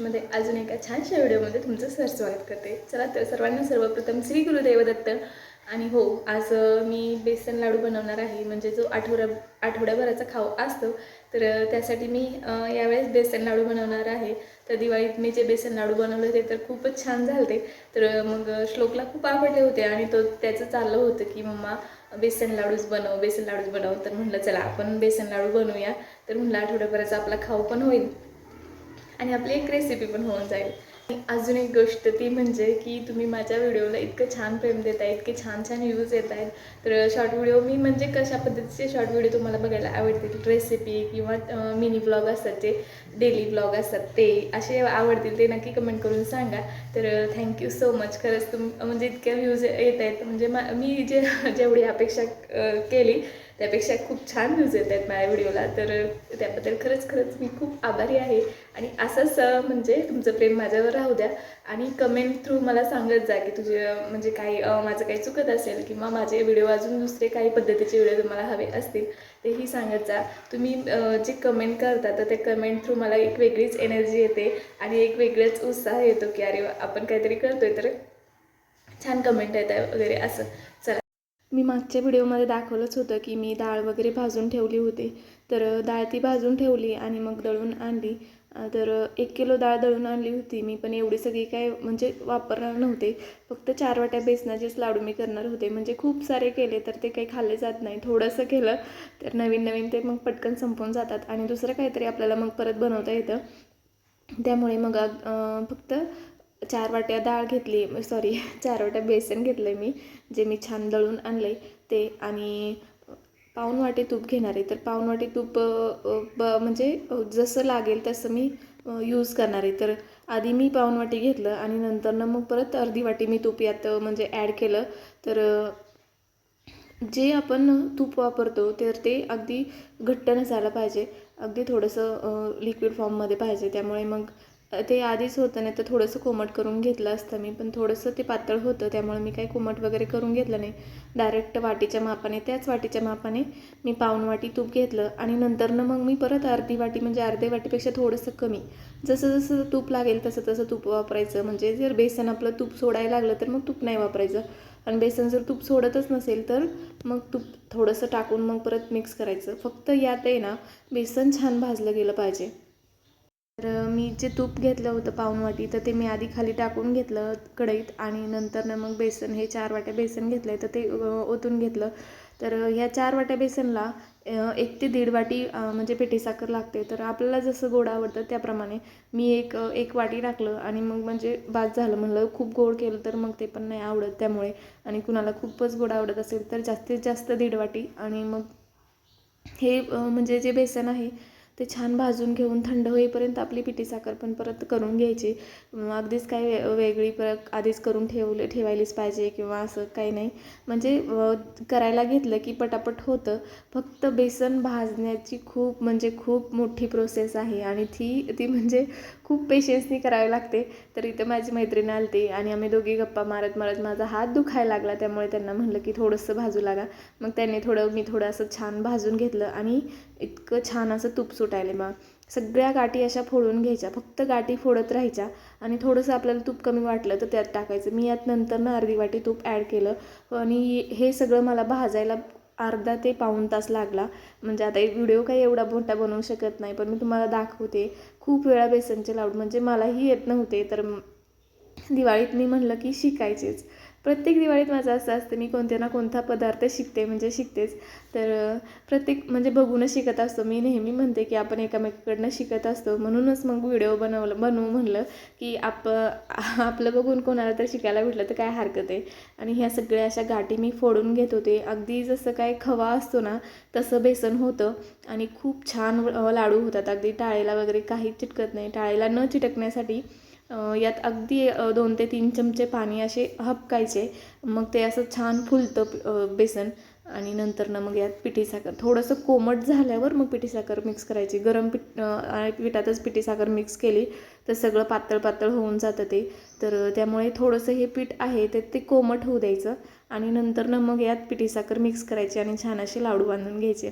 मध्ये अजून एका छानशा व्हिडिओमध्ये तुमचं सर स्वागत करते. चला तर सर्वांना सर्वप्रथम श्री गुरुदेव दत्त आणि हो आज मी बेसन लाडू बनवणार आहे. म्हणजे जो आठवड्या आठवड्याभराचा खाऊ असतो तर त्यासाठी मी यावेळेस बेसन लाडू बनवणार आहे. तर दिवाळीत मी जे बेसन लाडू बनवले होते तर खूपच छान झालते. तर मग श्लोकला खूप आवडले होते आणि तो त्याचं चाललं होतं की मम्मा बेसन लाडूच बनव बेसन लाडूच बनव. तर म्हटलं चला आपण बेसन लाडू बनवूया. तर म्हटलं आठवड्याभराचा आपला खाऊ पण होईल. आणि आपली एक रेसिपी पण होऊन जाईल. आणि अजून एक गोष्ट ती म्हणजे की तुम्ही माझ्या व्हिडिओला इतकं छान प्रेम देत आहे इतके छान छान व्ह्यूज येत आहेत तर शॉर्ट व्हिडिओ मी म्हणजे कशा पद्धतीचे शॉर्ट व्हिडिओ तुम्हाला बघायला आवडतील? रेसिपी किंवा मिनी ब्लॉग असतात जे डेली ब्लॉग असतात ते असे आवडतील ते नक्की कमेंट करून सांगा. तर थँक्यू सो मच खरंच तुम म्हणजे इतक्या व्ह्यूज येत आहेत म्हणजे मा मी जे जेवढी अपेक्षा केली त्यापेक्षा खूप छान व्ह्यूज येत आहेत माझ्या व्हिडिओला तर त्याबद्दल खरंच खरंच मी खूप आभारी आहे. आणि असंच म्हणजे तुमचं प्रेम माझ्यावर राहू द्या. आणि कमेंट थ्रू मला सांगत जा की तुझे म्हणजे काही माझं काही चुकत असेल किंवा माझे व्हिडिओ अजून दुसरे काही पद्धतीचे व्हिडिओ तुम्हाला हवे असतील तेही सांगत जा. तुम्ही जे कमेंट करता तर त्या कमेंट थ्रू मला एक वेगळीच एनर्जी येते आणि एक वेगळाच उत्साह येतो की अरे आपण काहीतरी करतोय तर छान कमेंट येत आहे वगैरे असं. चला. मी मागच्या व्हिडिओमध्ये दाखवलंच होतं की मी डाळ वगैरे भाजून ठेवली होती. तर डाळ ती भाजून ठेवली आणि मग दळून आणली. तर एक किलो डाळ दळून आणली होती. मी पण एवढी सगळी काय म्हणजे वापरणार नव्हते. फक्त चार वाट्या बेसनाचेच लाडू मी करणार होते. म्हणजे खूप सारे केले तर ते काही खाल्ले जात नाही. थोडंसं केलं तर नवीन नवीन ते मग पटकन संपून जातात आणि दुसरं काहीतरी आपल्याला मग परत बनवता येतं. त्यामुळे मग फक्त चार वाट्या डाळ घेतली सॉरी चार वाट्या बेसन घेतलं आहे मी जे मी छान दळून आणलं आहे ते. आणि पाऊण वाटी तूप घेणार आहे. तर पाऊण वाटी तूप ब म्हणजे जसं लागेल तसं मी यूज करणार आहे. तर आधी मी पाऊण वाटी घेतलं आणि नंतरनं मग परत अर्धी वाटी मी तूप यात म्हणजे ॲड केलं. तर जे आपण तूप वापरतो तर ते अगदी घट्ट नसायला पाहिजे. अगदी थोडंसं लिक्विड फॉर्ममध्ये पाहिजे. त्यामुळे मग ते आधीच होतं नाही तर थोडंसं कोमट करून घेतलं असतं मी. पण थोडंसं ते पातळ होतं त्यामुळे मी काही कोमट वगैरे करून घेतलं नाही. डायरेक्ट वाटीच्या मापाने त्याच वाटीच्या मापाने मी पाऊण वाटी तूप घेतलं आणि नंतरनं मग मी परत अर्धी वाटी म्हणजे अर्धे वाटीपेक्षा थोडंसं कमी. जसं जसं तूप लागेल तसं तसं तूप वापरायचं. म्हणजे जर बेसन आपलं तूप सोडायला लागलं तर मग तूप नाही वापरायचं. आणि बेसन जर तूप सोडतच नसेल तर मग तूप थोडंसं टाकून मग परत मिक्स करायचं. फक्त यात आहे ना बेसन छान भाजलं गेलं पाहिजे. तर मी जे तूप घेतलं होतं पाऊण वाटी तर ते मी आधी खाली टाकून घेतलं कढईत आणि नंतर मग बेसन हे चार वाट्या बेसन घेतलं तर ते ओतून घेतलं. तर ह्या चार वाट्या बेसनला एक ते दीड वाटी म्हणजे पिठी साखर लागते. तर आपल्याला जसं गोड आवडतं त्याप्रमाणे मी एक एक वाटी टाकलं आणि मग म्हणजे बाद झालं म्हणलं खूप गोड केलं तर मग ते पण नाही आवडत त्यामुळे आणि कुणाला खूपच गोड आवडत असेल तर जास्तीत जास्त दीड वाटी आणि मग हे म्हणजे जे बेसन आहे ते छान भाजून घेऊन थंड होईपर्यंत आपली पिठी साखर पण परत करून घ्यायची. अगदीच काय वे वेगळी परत आधीच करून ठेवले ठेवायलीच पाहिजे किंवा असं काही नाही. म्हणजे करायला घेतलं की पटापट होतं. फक्त बेसन भाजण्याची खूप म्हणजे खूप मोठी प्रोसेस आहे आणि ती ती म्हणजे खूप पेशन्सनी करावी लागते. तर इथं माझी मैत्रीण आलती आणि आम्ही दोघी गप्पा मारत मारत माझा हात दुखायला लागला. त्यामुळे त्यांना म्हणलं की थोडंसं भाजू लागा. मग त्यांनी थोडं मी थोडं असं छान भाजून घेतलं आणि इतकं छान असं तूप सुटायले मग. सगळ्या गाठी अशा फोडून घ्यायच्या फक्त गाठी फोडत राहायच्या आणि थोडंसं आपल्याला तूप कमी वाटलं तर त्यात टाकायचं. मी यात नंतर ना अर्धी वाटी तूप ॲड केलं आणि हे सगळं मला भाजायला अर्धा ते पाऊण तास लागला. म्हणजे आता एक व्हिडिओ काही एवढा मोठा बनवू शकत नाही पण मी तुम्हाला दाखवते. खूप वेळा बेसनचे लाडू म्हणजे मलाही येत नव्हते तर दिवाळीत मी म्हणलं की शिकायचेच. प्रत्येक दिवाळीत माझं असं असतं मी कोणत्या ना कोणता पदार्थ शिकते म्हणजे शिकतेच. तर प्रत्येक म्हणजे बघूनच शिकत असतो. मी नेहमी म्हणते की आपण एकामेकाकडनं शिकत असतो. म्हणूनच मग व्हिडिओ बनवलं बनवू म्हणलं की आप आपलं बघून कोणाला तर शिकायला भेटलं तर काय हरकत आहे? आणि ह्या सगळ्या अशा गाठी मी फोडून घेत होते. अगदी जसं काय खवा असतो ना तसं बेसन होतं. आणि खूप छान लाडू होतात. अगदी टाळेला वगैरे काही चिटकत नाही. टाळेला न चिटकण्यासाठी यात अगदी दोन ते तीन चमचे पाणी असे हपकायचे. मग ते असं छान फुलतं बेसन. आणि नंतर ना मग यात पिठी साखर. थोडंसं कोमट झाल्यावर मग पिठी साखर मिक्स करायची. गरम पीठ आणि पिठातच पिठी साखर मिक्स केली तर सगळं पातळ पातळ होऊन जातं ते. तर त्यामुळे थोडंसं हे पीठ आहे ते ते कोमट होऊ द्यायचं. आणि नंतर ना मग यात पिठी साखर मिक्स करायची आणि छान असे लाडू बांधून घ्यायचे.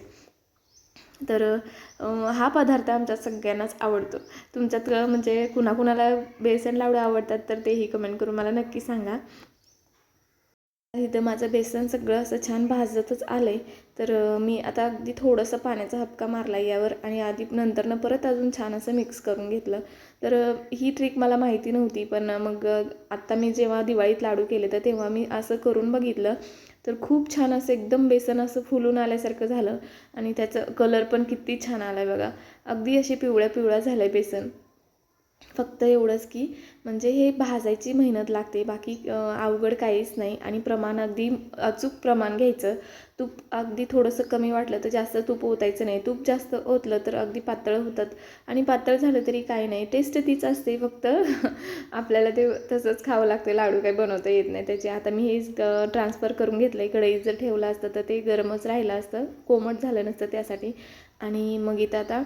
तर हा पदार्थ आमच्या सगळ्यांनाच आवडतो. तुमच्यात म्हणजे कुणाकुणाला बेसन लाडू आवडतात तर तेही कमेंट करून मला नक्की सांगा. इथं माझं बेसन सगळं असं छान भाजतच आलं आहे तर मी आता अगदी थोडंसं पाण्याचा हपका मारला यावर आणि आधी नंतरनं परत अजून छान असं मिक्स करून घेतलं. तर ही ट्रिक मला माहिती नव्हती पण मग आत्ता मी जेव्हा दिवाळीत लाडू केले तर तेव्हा मी असं करून बघितलं. तर खूप छान असं एकदम बेसन असं फुलून आल्यासारखं झालं. आणि त्याचं कलर पण किती छान आला आहे बघा. अगदी अशी पिवळ्या पिवळा झालं आहे बेसन. फक्त एवढंच की म्हणजे हे भाजायची मेहनत लागते. बाकी अवघड काहीच नाही. आणि प्रमाण अगदी अचूक प्रमाण घ्यायचं. तूप अगदी थोडंसं कमी वाटलं तर जास्त तूप ओतायचं नाही. तूप जास्त ओतलं तर अगदी पातळ होतात. आणि पातळ झालं तरी काही नाही. टेस्ट तीच असते. फक्त आपल्याला ते तसंच खावं लागतं. लाडू काही बनवता येत नाही. त्याचे आता मी हे ट्रान्सफर करून घेतलं आहे कढईत जर ठेवलं असतं तर ते गरमच राहिलं असतं. कोमट झालं नसतं त्यासाठी. आणि मग इथं आता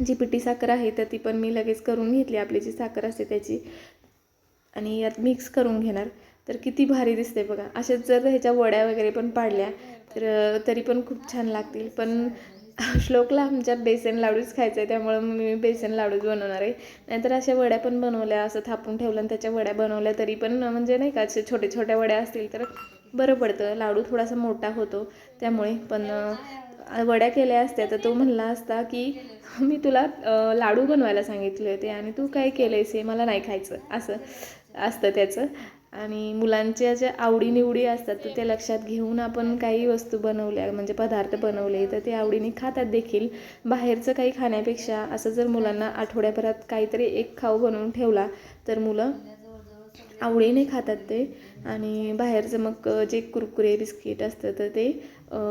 जी पिठी साखर आहे तर ती पण मी लगेच करून घेतली. आपली जी साखर असते त्याची. आणि यात मिक्स करून घेणार. तर किती भारी दिसते बघा. अशाच जर ह्याच्या वड्या वगैरे पण पाडल्या तर तरी पण खूप छान लागतील. पण श्लोकला आमच्या बेसन लाडूच खायचं आहे त्यामुळं मी बेसन लाडूच बनवणार आहे. नाहीतर अशा वड्या पण बनवल्या असं थापून ठेवलं आणि त्याच्या वड्या बनवल्या तरी पण म्हणजे नाही का असे छोटे छोट्या वड्या असतील तर बरं पडतं. लाडू थोडासा मोठा होतो त्यामुळे. पण वड्या केल्या असत्या तर तो म्हणला असता की मी तुला लाडू बनवायला सांगितले होते आणि तू काय केलं आहेस हे मला नाही खायचं. असं असतं त्याचं. आणि मुलांच्या ज्या आवडीनिवडी असतात तर ते लक्षात घेऊन आपण काही वस्तू बनवल्या म्हणजे पदार्थ बनवले तर ते आवडीने खातात देखील. बाहेरचं काही खाण्यापेक्षा असं जर मुलांना आठवड्याभरात काहीतरी एक खाऊ बनवून ठेवला तर मुलं आवडीने खातात ते. आणि बाहेरचं मग जे कुरकुरे बिस्किट असतं तर ते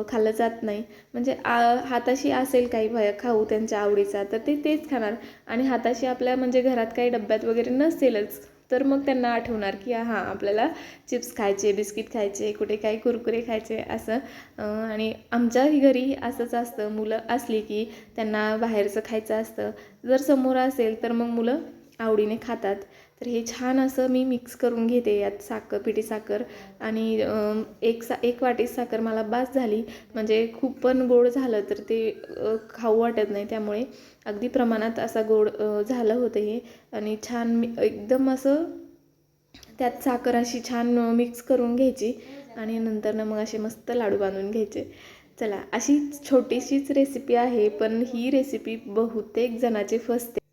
खाल्लं जात नाही. म्हणजे आ हाताशी असेल काही भय खाऊ त्यांच्या आवडीचा तर ते तेच खाणार. आणि हाताशी आपल्या म्हणजे घरात काही डब्यात वगैरे नसेलच तर मग त्यांना आठवणार की हां आपल्याला चिप्स खायचे बिस्किट खायचे कुठे काही कुरकुरे खायचे असं. आणि आमच्याही घरी असंच असतं. मुलं असली की त्यांना बाहेरचं खायचं असतं. जर समोर असेल तर मग मुलं आवडीने खातात. तर हे छान असं मी मिक्स करून घेते यात साखर पिठी साखर. आणि एक सा एक वाटी साखर मला बास झाली. म्हणजे खूप पण गोड झालं तर ते खाऊ वाटत नाही. त्यामुळे अगदी प्रमाणात असा गोड झालं होतं हे. आणि छान मी एकदम असं त्यात साखर अशी छान मिक्स करून घ्यायची. आणि नंतर ना मग असे मस्त लाडू बांधून घ्यायचे. चला अशी छोटीशीच रेसिपी आहे. पण ही रेसिपी बहुतेक जणाची फसते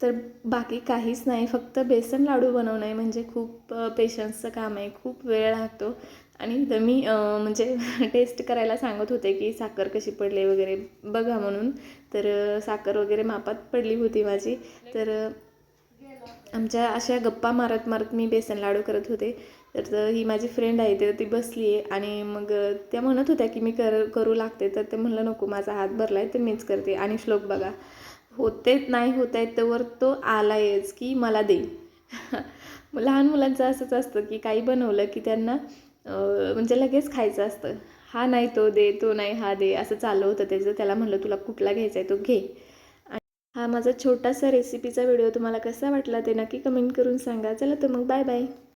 तर बाकी काहीच नाही. फक्त बेसन लाडू बनवणं आहे. म्हणजे खूप पेशन्सचं काम आहे. खूप वेळ लागतो. आणि तर मी म्हणजे टेस्ट करायला सांगत होते की साखर कशी पडली वगैरे बघा म्हणून. तर साखर वगैरे मापात पडली होती माझी. तर आमच्या अशा गप्पा मारत मारत मी बेसन लाडू करत होते. तर ही माझी फ्रेंड आहे. तर ती बसली आहे. आणि मग त्या म्हणत होत्या की मी कर करू लागते. तर ते म्हणलं नको माझा हात भरला आहे तर मीच करते. आणि श्लोक बघा. होतेत नाही होत आहेत तर तो आलायच की मला दे लहान मुलांचं असंच असतं की काही बनवलं की त्यांना म्हणजे लगेच खायचं असतं. हा नाही तो दे तो नाही हा दे असं चालू होतं त्याचं. त्याला म्हणलं तुला कुठला घ्यायचा आहे तो घे. हा माझा छोटासा रेसिपीचा व्हिडिओ तुम्हाला कसा वाटला ते नक्की कमेंट करून सांगा. चला तर मग बाय बाय